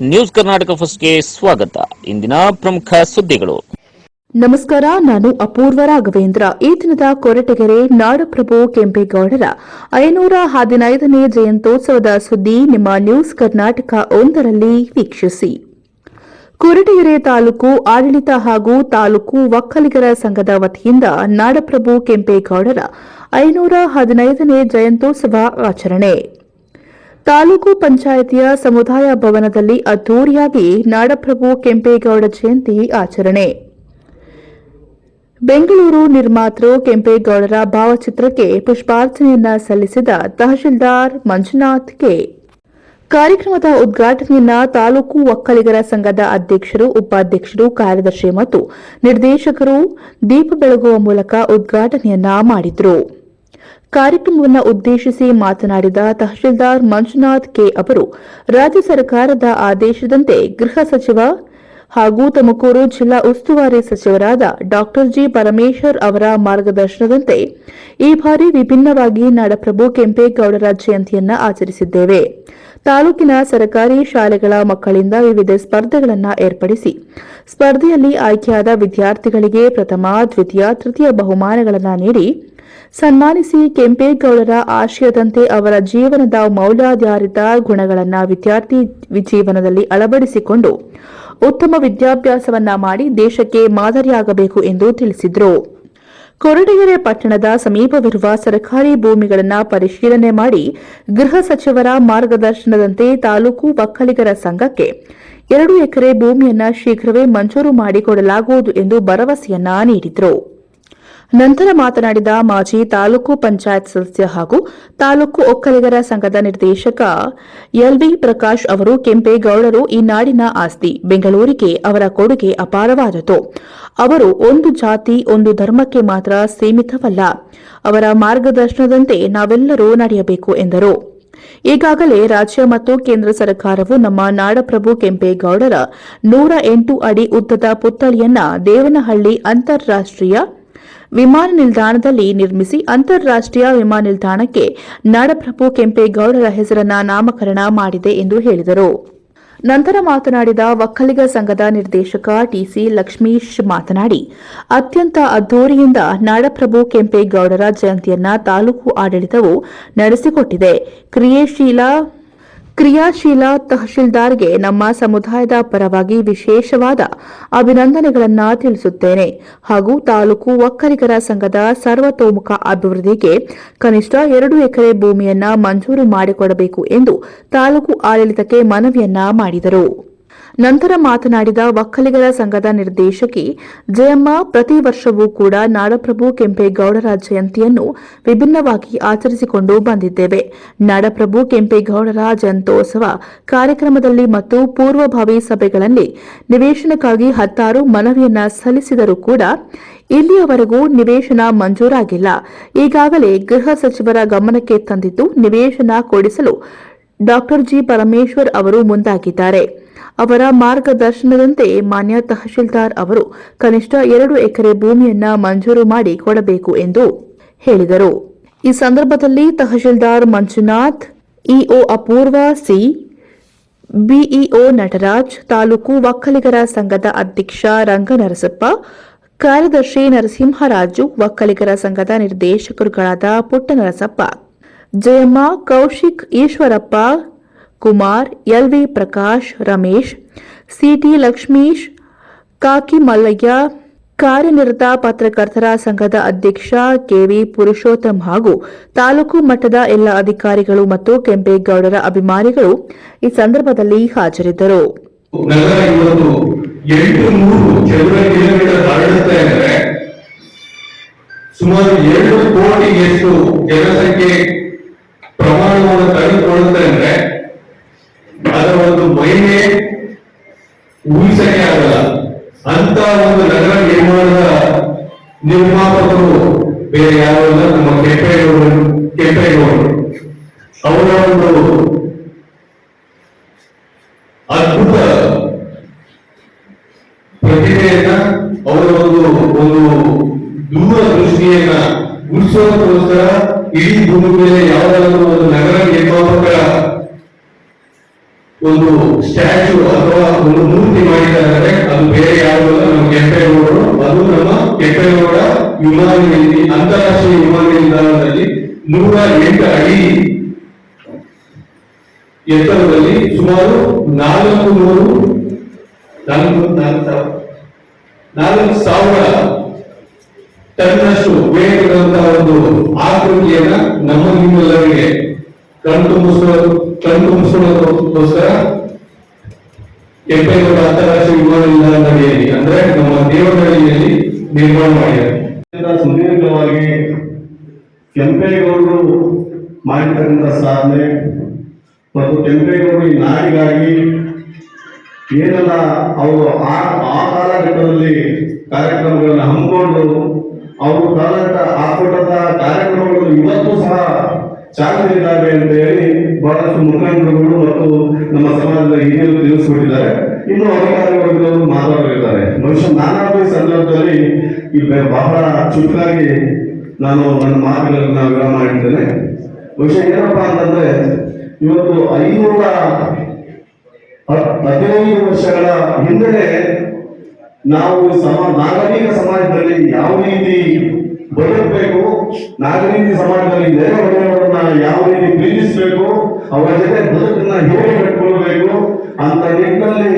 News Karnataka ಫಸ್ಟ್ಗೆ ಸ್ವಾಗತ. ಇಂದಿನ ಪ್ರಮುಖ ಸುದ್ದಿಗಳು. ನಮಸ್ಕಾರ, ನಾನು ಅಪೂರ್ವ ರಾಘವೇಂದ್ರ. ಈ ದಿನದ ಕೊರಟಗೆರೆ ನಾಡಪ್ರಭು ಕೆಂಪೇಗೌಡರ ಐನೂರ ಹದಿನೈದನೇ ಜಯಂತೋತ್ಸವದ ಸುದ್ದಿ ನಿಮ್ಮ ನ್ಯೂಸ್ ಕರ್ನಾಟಕ ಒಂದರಲ್ಲಿ ವೀಕ್ಷಿಸಿ. ಕೊರಟಗೆರೆ ತಾಲೂಕು ಆಡಳಿತ ಹಾಗೂ ತಾಲೂಕು ಒಕ್ಕಲಿಗರ ಸಂಘದ ವತಿಯಿಂದ ನಾಡಪ್ರಭು ಕೆಂಪೇಗೌಡರ ಐನೂರ ಹದಿನೈದನೇ ಜಯಂತೋತ್ಸವ ಆಚರಣೆ. ತಾಲೂಕು ಪಂಚಾಯಿತಿಯ ಸಮುದಾಯ ಭವನದಲ್ಲಿ ಅದ್ದೂರಿಯಾಗಿ ನಾಡಪ್ರಭು ಕೆಂಪೇಗೌಡ ಜಯಂತಿ ಆಚರಣೆ. ಬೆಂಗಳೂರು ನಿರ್ಮಾತೃ ಕೆಂಪೇಗೌಡರ ಭಾವಚಿತ್ರಕ್ಕೆ ಪುಷ್ಪಾರ್ಚನೆಯನ್ನ ಸಲ್ಲಿಸಿದ ತಹಶೀಲ್ದಾರ್ ಮಂಜುನಾಥ್ ಕೆ. ಕಾರ್ಯಕ್ರಮದ ಉದ್ಘಾಟನೆಯನ್ನ ತಾಲೂಕು ಒಕ್ಕಲಿಗರ ಸಂಘದ ಅಧ್ಯಕ್ಷರು, ಉಪಾಧ್ಯಕ್ಷರು, ಕಾರ್ಯದರ್ಶಿ ಮತ್ತು ನಿರ್ದೇಶಕರು ದೀಪ ಬೆಳಗುವ ಮೂಲಕ ಉದ್ಘಾಟನೆಯನ್ನ ಮಾಡಿದರು. ಕಾರ್ಯಕ್ರಮವನ್ನು ಉದ್ದೇಶಿಸಿ ಮಾತನಾಡಿದ ತಹಶೀಲ್ದಾರ್ ಮಂಜುನಾಥ್ ಕೆ ಅವರು, ರಾಜ್ಯ ಸರ್ಕಾರದ ಆದೇಶದಂತೆ ಗೃಹ ಸಚಿವ ಹಾಗೂ ತುಮಕೂರು ಜಿಲ್ಲಾ ಉಸ್ತುವಾರಿ ಸಚಿವರಾದ ಡಾಕ್ಟರ್ ಜಿ ಪರಮೇಶ್ವರ್ ಅವರ ಮಾರ್ಗದರ್ಶನದಂತೆ ಈ ಬಾರಿ ವಿಭಿನ್ನವಾಗಿ ನಾಡಪ್ರಭು ಕೆಂಪೇಗೌಡರ ಜಯಂತಿಯನ್ನ ಆಚರಿಸಿದ್ದೇವೆ. ತಾಲೂಕಿನ ಸರ್ಕಾರಿ ಶಾಲೆಗಳ ಮಕ್ಕಳಿಂದ ವಿವಿಧ ಸ್ಪರ್ಧೆಗಳನ್ನು ಏರ್ಪಡಿಸಿ, ಸ್ಪರ್ಧೆಯಲ್ಲಿ ಆಯ್ಕೆಯಾದ ವಿದ್ಯಾರ್ಥಿಗಳಿಗೆ ಪ್ರಥಮ, ದ್ವಿತೀಯ, ತೃತೀಯ ಬಹುಮಾನಗಳನ್ನು ನೀಡಿ ಸನ್ಮಾನಿಸಿ ಕೆಂಪೇಗೌಡರ ಆಶಯದಂತೆ ಅವರ ಜೀವನದ ಮೌಲ್ಯಾಧಾರಿತ ಗುಣಗಳನ್ನು ವಿದ್ಯಾರ್ಥಿ ಜೀವನದಲ್ಲಿ ಅಳವಡಿಸಿಕೊಂಡು ಉತ್ತಮ ವಿದ್ಯಾಭ್ಯಾಸವನ್ನ ಮಾಡಿ ದೇಶಕ್ಕೆ ಮಾದರಿಯಾಗಬೇಕು ಎಂದು ತಿಳಿಸಿದರು. ಕೊರಟಗೆರೆ ಪಟ್ಟಣದ ಸಮೀಪವಿರುವ ಸರ್ಕಾರಿ ಭೂಮಿಗಳನ್ನು ಪರಿಶೀಲನೆ ಮಾಡಿ ಗೃಹ ಸಚಿವರ ಮಾರ್ಗದರ್ಶನದಂತೆ ತಾಲೂಕು ಒಕ್ಕಲಿಗರ ಸಂಘಕ್ಕೆ ಎರಡು ಎಕರೆ ಭೂಮಿಯನ್ನು ಶೀಘ್ರವೇ ಮಂಜೂರು ಮಾಡಿಕೊಡಲಾಗುವುದು ಎಂದು ಭರವಸೆಯನ್ನ ನೀಡಿದರು. ನಂತರ ಮಾತನಾಡಿದ ಮಾಜಿ ತಾಲೂಕು ಪಂಚಾಯತ್ ಸದಸ್ಯ ಹಾಗೂ ತಾಲೂಕು ಒಕ್ಕಲಿಗರ ಸಂಘದ ನಿರ್ದೇಶಕ ಎಲ್ವಿ ಪ್ರಕಾಶ್ ಅವರು ಕೆಂಪೇಗೌಡರು ಈ ನಾಡಿನ ಆಸ್ತಿ ಬೆಂಗಳೂರಿಗೆ ಅವರ ಕೊಡುಗೆ ಅಪಾರವಾದದ್ದು. ಅವರು ಒಂದು ಜಾತಿ, ಒಂದು ಧರ್ಮಕ್ಕೆ ಮಾತ್ರ ಸೀಮಿತವಲ್ಲ. ಅವರ ಮಾರ್ಗದರ್ಶನದಂತೆ ನಾವೆಲ್ಲರೂ ನಡೆಯಬೇಕು ಎಂದರು. ಈಗಾಗಲೇ ರಾಜ್ಯ ಮತ್ತು ಕೇಂದ್ರ ಸರ್ಕಾರವು ನಮ್ಮ ನಾಡಪ್ರಭು ಕೆಂಪೇಗೌಡರ ನೂರ ಎಂಟು ಅಡಿ ಉದ್ದದ ಪುತ್ಥಳಿಯನ್ನ ದೇವನಹಳ್ಳಿ ಅಂತಾರಾಷ್ಟೀಯ ವಿಮಾನ ನಿಲ್ದಾಣದಲ್ಲಿ ನಿರ್ಮಿಸಿ ಅಂತಾರಾಷ್ಟೀಯ ವಿಮಾನ ನಿಲ್ದಾಣಕ್ಕೆ ನಾಡಪ್ರಭು ಕೆಂಪೇಗೌಡರ ಹೆಸರನ್ನ ನಾಮಕರಣ ಮಾಡಿದೆ ಎಂದು ಹೇಳಿದರು. ನಂತರ ಮಾತನಾಡಿದ ಒಕ್ಕಲಿಗ ಸಂಘದ ನಿರ್ದೇಶಕ ಟಿಸಿ ಲಕ್ಷ್ಮೀಶ್ ಮಾತನಾಡಿ, ಅತ್ಯಂತ ಅದ್ದೂರಿಯಿಂದ ನಾಡಪ್ರಭು ಕೆಂಪೇಗೌಡರ ಜಯಂತಿಯನ್ನ ತಾಲೂಕು ಆಡಳಿತವು ನಡೆಸಿಕೊಟ್ಟಿದೆ. ಕ್ರಿಯಾಶೀಲ ಕ್ರಿಯಾಶೀಲ ತಹಶೀಲ್ದಾರ್ಗೆ ನಮ್ಮ ಸಮುದಾಯದ ಪರವಾಗಿ ವಿಶೇಷವಾದ ಅಭಿನಂದನೆಗಳನ್ನು ತಿಳಿಸುತ್ತೇನೆ. ಹಾಗೂ ತಾಲೂಕು ಒಕ್ಕಲಿಗರ ಸಂಘದ ಸರ್ವತೋಮುಖ ಅಭಿವೃದ್ಧಿಗೆ ಕನಿಷ್ಠ ಎರಡು ಎಕರೆ ಭೂಮಿಯನ್ನ ಮಂಜೂರು ಮಾಡಿಕೊಡಬೇಕು ಎಂದು ತಾಲೂಕು ಆಡಳಿತಕ್ಕೆ ಮನವಿಯನ್ನ ಮಾಡಿದರು. ನಂತರ ಮಾತನಾಡಿದ ಒಕ್ಕಲಿಗರ ಸಂಘದ ನಿರ್ದೇಶಕಿ ಜಯಮ್ಮ, ಪ್ರತಿ ವರ್ಷವೂ ಕೂಡ ನಾಡಪ್ರಭು ಕೆಂಪೇಗೌಡರ ಜಯಂತಿಯನ್ನು ವಿಭಿನ್ನವಾಗಿ ಆಚರಿಸಿಕೊಂಡು ಬಂದಿದ್ದೇವೆ. ನಾಡಪ್ರಭು ಕೆಂಪೇಗೌಡರ ಜಯಂತೋತ್ಸವ ಕಾರ್ಯಕ್ರಮದಲ್ಲಿ ಮತ್ತು ಪೂರ್ವಭಾವಿ ಸಭೆಗಳಲ್ಲಿ ನಿವೇಶನಕ್ಕಾಗಿ ಹತ್ತಾರು ಮನವಿಯನ್ನ ಸಲ್ಲಿಸಿದರೂ ಕೂಡ ಇಲ್ಲಿಯವರೆಗೂ ನಿವೇಶನ ಮಂಜೂರಾಗಿಲ್ಲ. ಈಗಾಗಲೇ ಗೃಹ ಸಚಿವರ ಗಮನಕ್ಕೆ ತಂದಿದ್ದು, ನಿವೇಶನ ಕೊಡಿಸಲು ಡಾ ಜಿ ಪರಮೇಶ್ವರ್ ಅವರು ಮುಂದಾಗಿದ್ದಾರೆ. ಅವರ ಮಾರ್ಗದರ್ಶನದಂತೆ ಮಾನ್ಯ ತಹಶೀಲ್ದಾರ್ ಅವರು ಕನಿಷ್ಠ ಎರಡು ಎಕರೆ ಭೂಮಿಯನ್ನ ಮಂಜೂರು ಮಾಡಿ ಕೊಡಬೇಕು ಎಂದು ಹೇಳಿದರು. ಈ ಸಂದರ್ಭದಲ್ಲಿ tahsildar Manjunath, EO Apoorva C, BEO Nataraj, taluk ಒಕ್ಕಲಿಗರ ಸಂಘದ ಅಧ್ಯಕ್ಷ ರಂಗನರಸಪ್ಪ, ಕಾರ್ಯದರ್ಶಿ ನರಸಿಂಹರಾಜು, ಒಕ್ಕಲಿಗರ ಸಂಘದ ನಿರ್ದೇಶಕರುಗಳಾದ ಪುಟ್ಟನರಸಪ್ಪ, ಜಯಮ್ಮ, ಕೌಶಿಕ್ ಈಶ್ವರಪ್ಪ ಕುಮಾರ್ ಎಲ್ವಿ ಪ್ರಕಾಶ್, ರಮೇಶ್ ಸಿಟಿ ಲಕ್ಷ್ಮೀಶ್ ಕಾಕಿ ಮಲ್ಲಯ್ಯ ಕಾರ್ಯನಿರತ ಪತ್ರಕರ್ತರ ಸಂಘದ ಅಧ್ಯಕ್ಷ ಕೆವಿ ಪುರುಷೋತ್ತಮ್ ಹಾಗೂ ತಾಲೂಕು ಮಟ್ಟದ ಎಲ್ಲ ಅಧಿಕಾರಿಗಳು ಮತ್ತು ಕೆಂಪೇಗೌಡರ ಅಭಿಮಾನಿಗಳು ಈ ಸಂದರ್ಭದಲ್ಲಿ ಹಾಜರಿದ್ದರು. ಸುಮಾರು ಎರಡು ಎಷ್ಟು ಜನಸಂಖ್ಯೆ ಪ್ರಮಾಣವನ್ನು ಅದರ ಒಂದು ಮಹಿಮೆ ಊಹಿಸಕ್ಕೆ ಆಗಲ್ಲ ಅಂತ ಒಂದು ನಗರ ನಿರ್ಮಾಣದ ನಿರ್ಮಾಪಕರು ಬೇರೆ ಯಾರು ಅಲ್ಲ ನಮ್ಮ ಕೆಂಪೇಗೌಡರು ಕೆಂಪೇಗೌಡರು ಅವರ ಒಂದು ಅದ್ಭುತ ಪ್ರತಿಭೆಯನ್ನ ಅವರ ಒಂದು ಒಂದು ದೂರ ದೃಷ್ಟಿಯನ್ನ ಉಳಿಸೋದಕ್ಕೋಸ್ಕರ ಇಡೀ ಭೂಮಿ ಮೇಲೆ ಯಾವುದಾದ್ರೂ ಒಂದು ನಗರ ನಿರ್ಮಾಪಕರ ಒಂದು ಸ್ಟ್ಯಾಚು ಅಥವಾ ಒಂದು ಮೂರ್ತಿ ಮಾಡಿದ್ದಾರೆ. ಅದು ಬೇರೆ ಯಾರು ಅಲ್ಲ ನಮ್ಮ ಕೆಂಪೇಗೌಡರು ಅದು ನಮ್ಮ ಕೆಂಪೇಗೌಡ ವಿಮಾನ ನಿಲ್ದಾಣ ಅಂತಾರಾಷ್ಟ್ರೀಯ ವಿಮಾನ ನಿಲ್ದಾಣದಲ್ಲಿ ನೂರ ಎಂಟು ಅಡಿ ಎತ್ತರದಲ್ಲಿ ಸುಮಾರು ನಾಲ್ಕು ನೂರು ನಾಲ್ಕು ನಾಲ್ಕು ಸಾವಿರ ಟನ್ನಷ್ಟು ವೇಗದಂತಹ ಒಂದು ಆಕೃತಿಯನ್ನ ನಮ್ಮ ನಿಮ್ಮೆಲ್ಲರಿಗೆ ಕಣ್ತುಂಬಿಸುವ ಕಣ್ತುಂಬಿಸುವುದಕ್ಕೋಸ್ಕರ ಕೆಂಪೇಗೌಡ ಅಂತಾರಾಷ್ಟ್ರೀಯ ವಿಮಾನ ನಿಲ್ದಾಣದಲ್ಲಿ ಅಂದ್ರೆ ನಮ್ಮ ದೇವನಹಳ್ಳಿಯಲ್ಲಿ ನಿರ್ಮಾಣ ಮಾಡಿದ್ದಾರೆ. ಸುದೀರ್ಘವಾಗಿ ಕೆಂಪೇಗೌಡರು ಮಾಡಿರ್ತಕ್ಕಂಥ ಸಾಧನೆ ಮತ್ತು ಕೆಂಪೇಗೌಡರು ಈ ನಾಡಿಗಾಗಿ ಏನೆಲ್ಲ ಅವರು ಆ ಆ ಕಾಲಘಟ್ಟದಲ್ಲಿ ಕಾರ್ಯಕ್ರಮಗಳನ್ನು ಹಮ್ಮಿಕೊಂಡು ಅವರು ಕಾಲಘಟ್ಟ ಹಾಕೊಟ್ಟಂತ ಕಾರ್ಯಕ್ರಮಗಳು ಇವತ್ತು ಸಹ ಚಾಲನೆಯಿದ್ದಾವೆ ಅಂತ ಹೇಳಿ ಬಹಳಷ್ಟು ಮುಖಂಡರುಗಳು ಮತ್ತು ನಮ್ಮ ಸಮಾಜದ ಹಿರಿಯರು ತಿಳಿಸ್ಕೊಟ್ಟಿದ್ದಾರೆ. ಇನ್ನು ಅಧಿಕಾರಿಗಳು ಮಾತಾಡಲಿದ್ದಾರೆ ಬಹುಶಃ ನಾನಾ ಈ ಸಂದರ್ಭದಲ್ಲಿ ಬೆ- ಬಹಳ ಚುರುಕಾಗಿ ನಾನು ನನ್ನ ಮಾತುಗಳನ್ನು ವಿರಾಮ ಮಾಡಿದ್ದೇನೆ ವಿಷಯ ಏನಪ್ಪಾ ಅಂತಂದ್ರೆ, ಇವತ್ತು ಐನೂರ ಹದಿನೈದು ವರ್ಷಗಳ ಹಿಂದೆ ನಾವು ಸಮ, ನಾಗರಿಕ ಸಮಾಜದಲ್ಲಿ ಯಾವ ರೀತಿ ಬದುಕಬೇಕು, ನಾಗರಿಕ ಸಮಾಜದಲ್ಲಿ ನೆರೆಹೊರೆಯವರನ್ನ ಯಾವ ರೀತಿ ಪ್ರೀತಿಸಬೇಕು ಅವರ ಜೊತೆ ಬದುಕನ್ನ ಹೇಗೆ ಕಟ್ಕೊಳ್ಬೇಕು ಅಂತ ನಿಟ್ಟಿನಲ್ಲಿ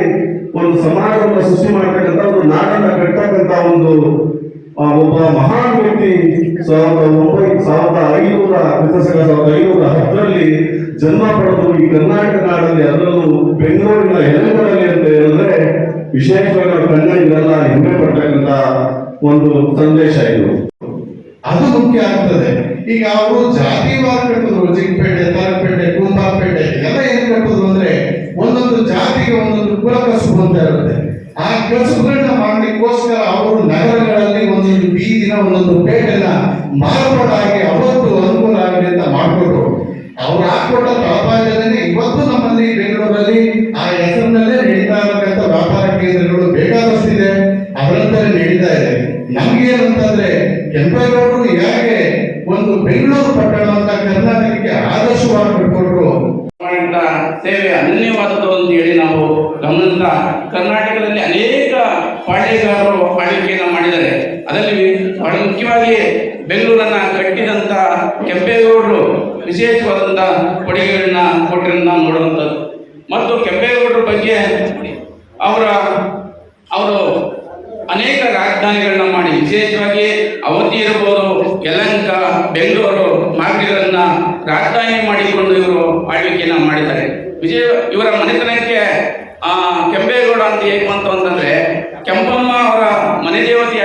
ಒಂದು ಸಮಾಜವನ್ನು ಸೃಷ್ಟಿ ಮಾಡ್ತಕ್ಕಂಥ ಒಂದು ನಾಡನ್ನ ಕಟ್ಟತಕ್ಕಂತ ಒಂದು ಒಬ್ಬ ಮಹಾನ್ ವ್ಯಕ್ತಿ ಸಾವಿರದ ಸಾವಿರದ ಐನೂರ ಸಾವಿರದ ಐನೂರ ಹತ್ತರಲ್ಲಿ ಜನ್ಮ ಪಡೆದು ಈ ಕರ್ನಾಟಕ ನಾಡಲ್ಲಿ ಅದರಲ್ಲೂ ಬೆಂಗಳೂರಿನ ಹೆಲಗಡಲ್ಲಿ ಅಂತ ಹೇಳಿದ್ರೆ ವಿಶೇಷವಾಗಿ ಕಣ್ಣ ಇದೆಲ್ಲ ಹೆಮ್ಮೆ ಪಡ್ತಕ್ಕಂತ ಒಂದು ಸಂದೇಶ ಇದು. ಅದು ಮುಖ್ಯ ಆಗ್ತದೆ. ಈಗ ಅವರು ಜಾತಿವಾರ ಕಟ್ಟಿದ್ರು ಚಿಕ್ಕಪೇಟೆ ತಾರಪೇಟೆ ಕುಂಬಾಪೇಟೆ, ಎಲ್ಲ ಏನ್ ಕಟ್ಟಿದ್ರು ಅಂದ್ರೆ ಒಂದೊಂದು ಜಾತಿಗೆ ಒಂದೊಂದು ಕುಲ ಕಸುಬು ಅಂತ ಇರುತ್ತೆ. ಆ ನಗರಗಳಲ್ಲಿ ಒಂದೊಂದು ದಿನ ಒಂದೊಂದು ಪೇಟನ್ನ ಮಾರ್ಪಾಡಾಗಿ ಅವತ್ತು ಅನುಕೂಲ ಆಗಲಿ ಅಂತ ಮಾಡಿಕೊಟ್ರು ಅವ್ರು ಹಾಕೊಟ್ಟ ತಳಪಾಯದಲ್ಲೇ ಇವತ್ತು ನಮ್ಮಲ್ಲಿ ಬೆಂಗಳೂರಲ್ಲಿ ಆ ಹೆಸರಿನಲ್ಲೇ ನಡೀತಾ ಇರತಕ್ಕಂಥ ವ್ಯಾಪಾರ ಕೇಂದ್ರಗಳು ಬೇಕಾದಷ್ಟಿದೆ. ಅದರಂತಲೇ ನಡೀತಾ ಇದೆ. ನಮ್ಗೇನಂತಂದ್ರೆ ಕೆಂಪೇಗೌಡರು ಯಾಕೆ ಒಂದು ಬೆಂಗಳೂರು ಪಟ್ಟಣವನ್ನ ಕರ್ನಾಟಕಕ್ಕೆ ಆದರ್ಶವಾಗಿ ಬಿಟ್ಕೊಟ್ರು ಸೇವೆ ಅನನ್ಯವಾದದ್ದು ಅಂತ ಹೇಳಿ ನಾವು ಗಮನಿಸ್ತಾ ಕರ್ನಾಟಕದಲ್ಲಿ ಅನೇಕ ಪಾಳ್ಯಗಾರರು ಆಳ್ವಿಕೆಯನ್ನು ಮಾಡಿದ್ದಾರೆ. ಅದರಲ್ಲಿ ಬಹಳ ಮುಖ್ಯವಾಗಿ ಬೆಂಗಳೂರನ್ನ ಕಟ್ಟಿದಂತ ಕೆಂಪೇಗೌಡರು ವಿಶೇಷವಾದಂಥ ಕೊಡುಗೆಗಳನ್ನ ಕೊಟ್ಟಿರೋದನ್ನ ನೋಡುವಂಥದ್ದು ಮತ್ತು ಕೆಂಪೇಗೌಡರ ಬಗ್ಗೆ ಅವರ, ಅವರು ಅನೇಕ ರಾಜಧಾನಿಗಳನ್ನ ಮಾಡಿ, ವಿಶೇಷವಾಗಿ ಅವಧಿ ಇರಬಹುದು, ಯಲಂಕ, ಬೆಂಗಳೂರು ಮಾರ್ಗಗಳನ್ನ ರಾಜಧಾನಿ ಮಾಡಿಕೊಂಡು ಇವರು ಆಳ್ವಿಕೆಯನ್ನ ಮಾಡಿದ್ದಾರೆ. ವಿಜಯ ಇವರ ಮನೆತನಕ್ಕೆ ಆ ಕೆಂಪೇಗೌಡ ಅಂತ ಹೇಗೆ ಬಂತು ಅಂತಂದ್ರೆ, ಕೆಂಪಮ್ಮ ಅವರ ಮನೆ ದೇವತೆ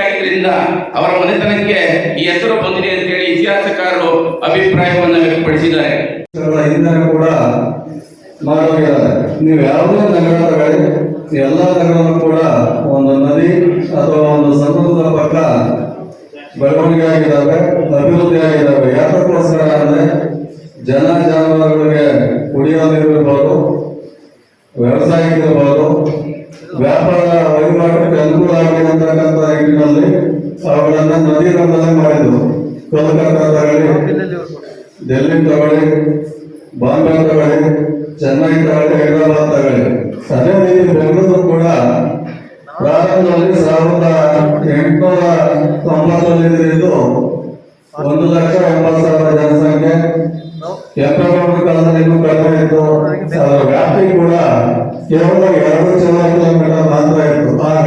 ಆಗಿದ್ರಿಂದ ಅವರ ಮನೆತನಕ್ಕೆ ಈ ಹೆಸರು ಬಂದಿದೆ ಅಂತೇಳಿ ಇತಿಹಾಸಕಾರರು ಅಭಿಪ್ರಾಯವನ್ನು ವ್ಯಕ್ತಪಡಿಸಿದ್ದಾರೆ. ಕೂಡ ಮಾಡೋಗಿದ್ದಾರೆ ನೀವು ಯಾವುದೇ ನಗರ ತಗೊಳ್ಳಿ ಎಲ್ಲ ನಗರಗಳು ಕೂಡ ಒಂದು ನದಿ ಅಥವಾ ಒಂದು ಸಮುದ್ರದ ಪಕ್ಕ ಬೆಳವಣಿಗೆ ಆಗಿದ್ದಾವೆ ಅಭಿವೃದ್ಧಿ ಆಗಿದ್ದಾವೆ ಯಾತಕ್ಕೋಸ್ಕರ ಅಂದರೆ ಜನ ಜಾನುವಾರುಗಳಿಗೆ ಕುಡಿಯೋ ನೀರು ಇರ್ಬೋದು, ವ್ಯವಸಾಯಕ್ಕೆ ಇರ್ಬೋದು, ವ್ಯಾಪಾರ ವಹಿವಾಟಿಗೆ ಅನುಕೂಲ ಆಗಿರತಕ್ಕಂಥ ನಿಟ್ಟಿನಲ್ಲಿ ಅವುಗಳನ್ನ ನದಿ ರಂಗದಲ್ಲಿ ಮಾಡಿದ್ರು ಕೋಲ್ಕತ್ತಾ ಡೆಲ್ಲಿ ತಗೊಳ್ಳಿ ಬಾಂಬೆ ತಗೊಳ್ಳಿ ಚೆನ್ನೈ ತಗೊಳ್ಳಿ ಹೈದರಾಬಾದ್ ತಗೊಳ್ಳಿ ಅದೇ ರೀತಿ ಬೆಂಗಳೂರು ಕೂಡ ಪ್ರಾರಂಭದಲ್ಲಿ ಸಾವಿರದ ಎಂಟುನೂರ ತೊಂಬತ್ತರಲ್ಲಿ ಇದು ಒಂದು ಲಕ್ಷ ಎಂಬತ್ತು ಸಾವಿರ ಜನಸಂಖ್ಯೆ. ಕೆಂಪೇಗೌಡರ ಕಾಲದಲ್ಲಿ ಇನ್ನೂ ಕಡಿಮೆ ಇತ್ತು. ಅದರ ವ್ಯಾಪ್ತಿ ಕೂಡ ಕೇವಲ ಎರಡು ಚದರ ಕಿಲೋಮೀಟರ್ ಮಾತ್ರ ಇತ್ತು. ಆಗ